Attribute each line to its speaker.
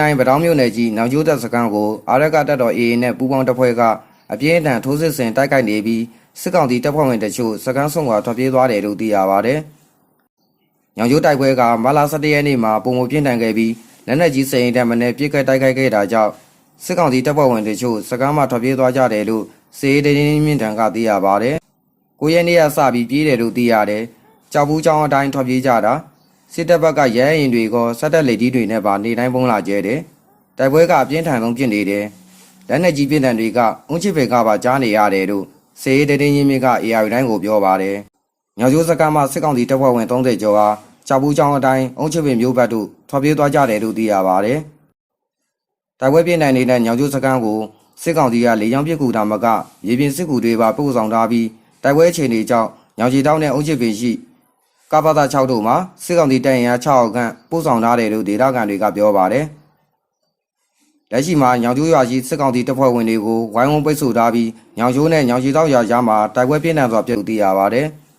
Speaker 1: တိုင်းပတောင်းမြို့နယ်ကြီးနောင်ကျိုးတပ်စခန်းကိုအာရကတပ်တော် AA နဲ့ပူးပေါင်းတပ်ဖွဲ့ကအပြင်းအထန်ထိုးစစ်ဆင်တိုက်ခိုက်နေပြီးစစ်ကောင်စီတပ်ဖွဲ့ဝင်တချို့စခန်းဆုံးကထွက်ပြေးသွားတယ်လို့သိရပါတယ်။ညောင်ကျိုးတိုက်ပွဲကမလာ17ရက်နေ့မှာပုံမပြင်းထန်ခဲ့ပြီးလက်နက်ကြီးစရင်တပ်မနဲ့ပြစ်ခတ်တိုက်ခိုက်ခဲ့တာကြောင့်စစ်ကောင်စီတပ်ဖွဲ့ဝင်တချို့စခန်းမှာထွက်ပြေးသွားကြတယ်လို့စေတင်းမြင့်ထံကသိရပါတယ်။ကိုရဲနေ့ကစပြီးပြေးတယ်လို့သိရတယ်။ကြောက်ဘူးကြောင်အတိုင်းထွက်ပြေးကြတာ စစ်တပ်ဘက်ကရဲရင်တွေကစက်တက်လက်ကြီးတွေနဲ့ပါနေတိုင်းပုံလာကျဲတယ်။တိုက်ပွဲကအပြင်းထန်ဆုံးဖြစ်နေတယ်။လက်နက်ကြီးပြင်းထန်တွေကအုံချစ်ဖေကပါကြားနေရတယ်လို့စေတင်းမြင့်က AI တိုင်းကိုပြောပါတယ်။ညောင်ကျိုးစကမ်းမှာစစ်ကောင်စီတပ်ဖွဲ့ဝင်30ကျော်ဟာကြောက်ဘူးချောင်းအတိုင်းအုံချစ်ပင်မျိုးဘတ်တို့ထွက်ပြေးသွားကြတယ်လို့သိရပါတယ်။တိုက်ပွဲပြင်းထန်နေတဲ့ညောင်ကျိုးစကမ်းကိုစစ်ကောင်စီကလေကြောင်းပစ်ကူတာမကရေပြင်စစ်ကူတွေပါပို့ဆောင်ထားပြီးတိုက်ပွဲအခြေအနေကြောင့်ညောင်ချီတောင်းနဲ့အုံချစ်ပင်ရှိ ကပ္ပတာ6တို့မှာစစ်ကောင်စီတပ်ရင်အား6အောက်ခန့်ပို့ဆောင်ထားတယ်လို့ဒေသခံတွေကပြောပါတယ်။လက်ရှိမှာညောင်ကျိုးရွာရှိစစ်ကောင်စီတပ်ဖွဲ့ဝင်တွေကိုဝိုင်းဝန်းပိတ်ဆို့ထားပြီးညောင်ကျိုးနဲ့ညောင်ချီတောက်ရွာကြားမှာတိုက်ပွဲပြင်းထန်စွာပြုတ်သိရပါတယ်။